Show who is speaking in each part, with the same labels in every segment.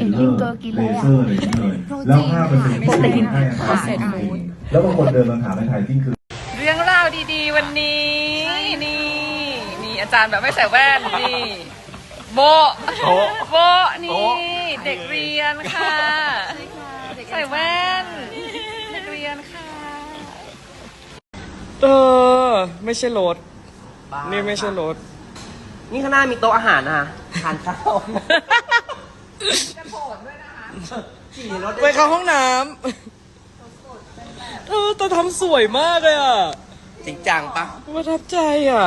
Speaker 1: เห็นอินเตอร์กิน
Speaker 2: เล
Speaker 1: แล้ว
Speaker 2: เซอร์อะไรอย่างเงี้ยเลยแล้วห้าเปอร์เซ็นต์
Speaker 1: ปกติกิน
Speaker 2: ให้อาหาร
Speaker 1: เสร็จ
Speaker 2: แล้วบางคนเดินมาถามในไทยจริงคือ
Speaker 3: เรื่องราวดีๆวันนี้นี่นี่อาจารย์แบบไม่ใส่แว่นนี่โบะโบะนี่เด็กเรียนค่ะใส่แว่นเด็กเรียนค่ะ
Speaker 4: เออ ไม่ใช่รถ นี่ไม่ใช่รถ
Speaker 5: นี่ข้างหน้ามีโต๊ะอาหารนะคะทานข้าว ขี่รถ
Speaker 4: ไปเข้าห้องน้ำเออแต่ทำสวยมากเลยอะ
Speaker 5: จริงจังปะ
Speaker 4: ประทับใจอะ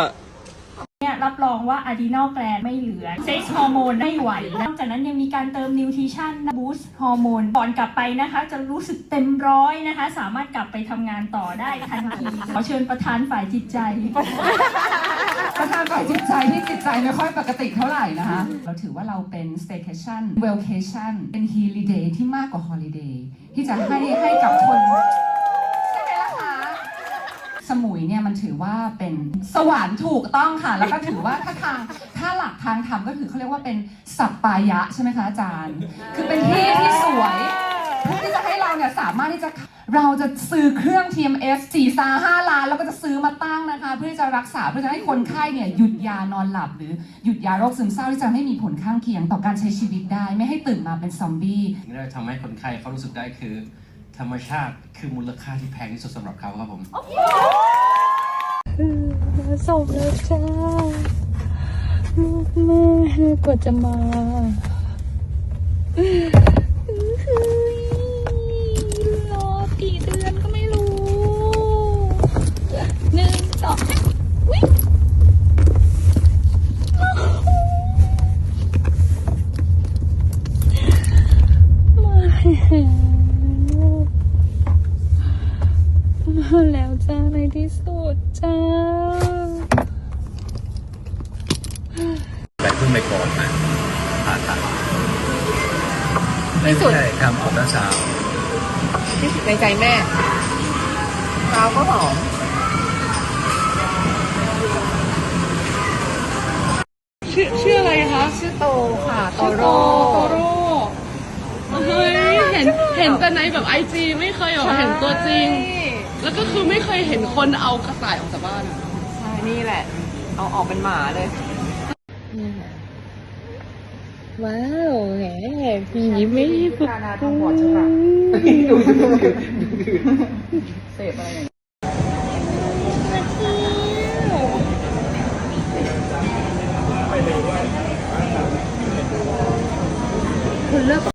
Speaker 6: เนี่ยรับรองว่าอะดีนอลแกลนไม่เหลือเซ็กซ์ฮอร์โมนไม่ไหวนอกจากนั้นยังมีการเติมนิวทริชั่นบูสต์ฮอร์โมนก่อนกลับไปนะคะ จะรู้สึกเต็มร้อยนะคะ สามารถกลับไปทำงานต่อได้ทันทีขอเชิญประธานฝ่ายจิตใจ
Speaker 7: ประธานฝ่ายจิตใจที่จิตใจไม่ค่อยปกติเท่าไหร่นะคะ เราถือว่าเราเป็น staycation vacation เป็น holiday ที่มากกว่า holiday ที่จะให้ให้กับคนใช่ไหมล่ะคะสมุยเนี่ยมันถือว่าเป็นสวรรค์ถูกต้องค่ะ แล้วก็ถือว่าถ้าทางถ้าหลักทางธรรมก็ถือเขาเรียกว่าเป็นสัปปายะใช่ไหมคะอาจารย์ คือเป็นที่ที่สวย เพื่อที่จะให้เราเนี่ยสามารถที่จะเราจะซื้อเครื่อง TMS 4 5 5ล้านแล้วก็จะซื้อมาตั้งนะคะ เพื่อที่จะรักษาเพื่อจะให้คนไข้เนี่ยหยุดยานอนหลับ หรือหยุดยาโรคซึมเศร้าที่จะไม่มีผลข้างเคียงต่อการใช้ชีวิตได้ ไม่ให้ตื่นมาเป็นซอมบี้
Speaker 8: สิ่งที่เราทำให้คนไข้เขารู้สึกได้คือ ธรรมชาติคือมูลค่าที่แพงที่สุดสำหรับเขาครับผม
Speaker 1: ส่งแล้วจ้าแม่กว่าจะมาเฮ้ยรอกี่เดือนก็ไม่รู้หนึ่งสองวิมาแล้ว มาแล้วจ้าในที่สุดจ้า
Speaker 9: แต่เพิ่งไปก่อนมาผ่าตัดไม่ใช่ทำอัลตราซาวด์
Speaker 5: ที่สุดในใจแม่เราก็หอม
Speaker 3: ชื่อชื่ออะไรคะ
Speaker 5: ชื่อโตค่ะ โต
Speaker 3: โต
Speaker 5: โร่
Speaker 3: โตโร่เฮ้ย เห็นเห็นแต่ในแบบไอจีไม่เคยแบบเห็นตัวจริง แล้วก็คือไม่เคยเห็นคนเอากระต่ายออกจากบ้านอะ
Speaker 5: ใช่นี่แหละ เอาออกเป็นหมาเลย
Speaker 1: ว้าวแหมมียิ้มไม่ฝึก
Speaker 5: การนาทองบอดใช่ปะดูเสพอะไรอย่าง